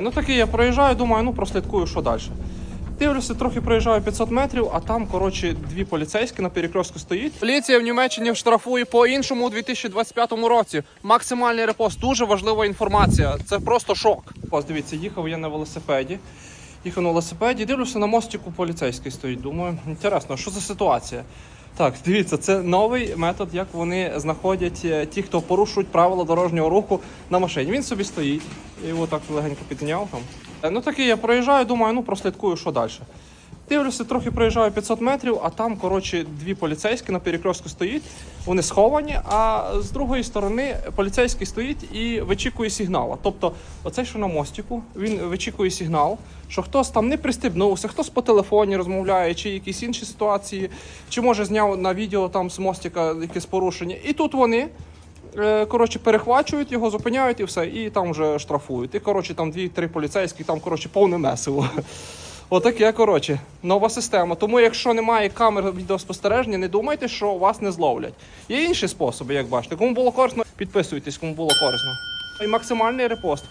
Ну такий я проїжджаю, думаю, ну прослідкую, що далі. Дивлюся, трохи проїжджаю 500 метрів, а там, коротше, дві поліцейські на перекрестку стоїть. Поліція в Німеччині штрафує по іншому у 2025 році. Максимальний репост, дуже важлива інформація. Це просто шок. Ось дивіться, їхав я на велосипеді. Їхав на велосипеді, дивлюся на мостику поліцейський стоїть. Думаю, інтересно, що за ситуація? Так, дивіться, це новий метод, як вони знаходять е, ті, хто порушують правила дорожнього руху на машині. Він собі стоїть, і його так легенько підняв там. Е, Ну такий я проїжджаю, думаю, ну прослідкую, що далі. Дивлюся, трохи проїжджаю 500 метрів, а там, коротше, дві поліцейські на перекрестку стоїть. Вони сховані, а з другої сторони поліцейський стоїть і вичікує сигнала. Тобто, оцей, що на мостику, він вичікує сигнал, що хтось там не пристебнувся, хтось по телефоні розмовляє, чи якісь інші ситуації, чи може зняв на відео там з мостика якесь порушення. І тут вони. е, Коротше, перехвачують його, зупиняють і все, і там вже штрафують. І коротше, там дві-три поліцейські, там коротше повне месиво. Отаке, коротше, нова система. Тому, якщо немає камер відеоспостереження, не думайте, що вас не зловлять. Є інші способи, як бачите. Кому було корисно, підписуйтесь, кому було корисно. І максимальний репост.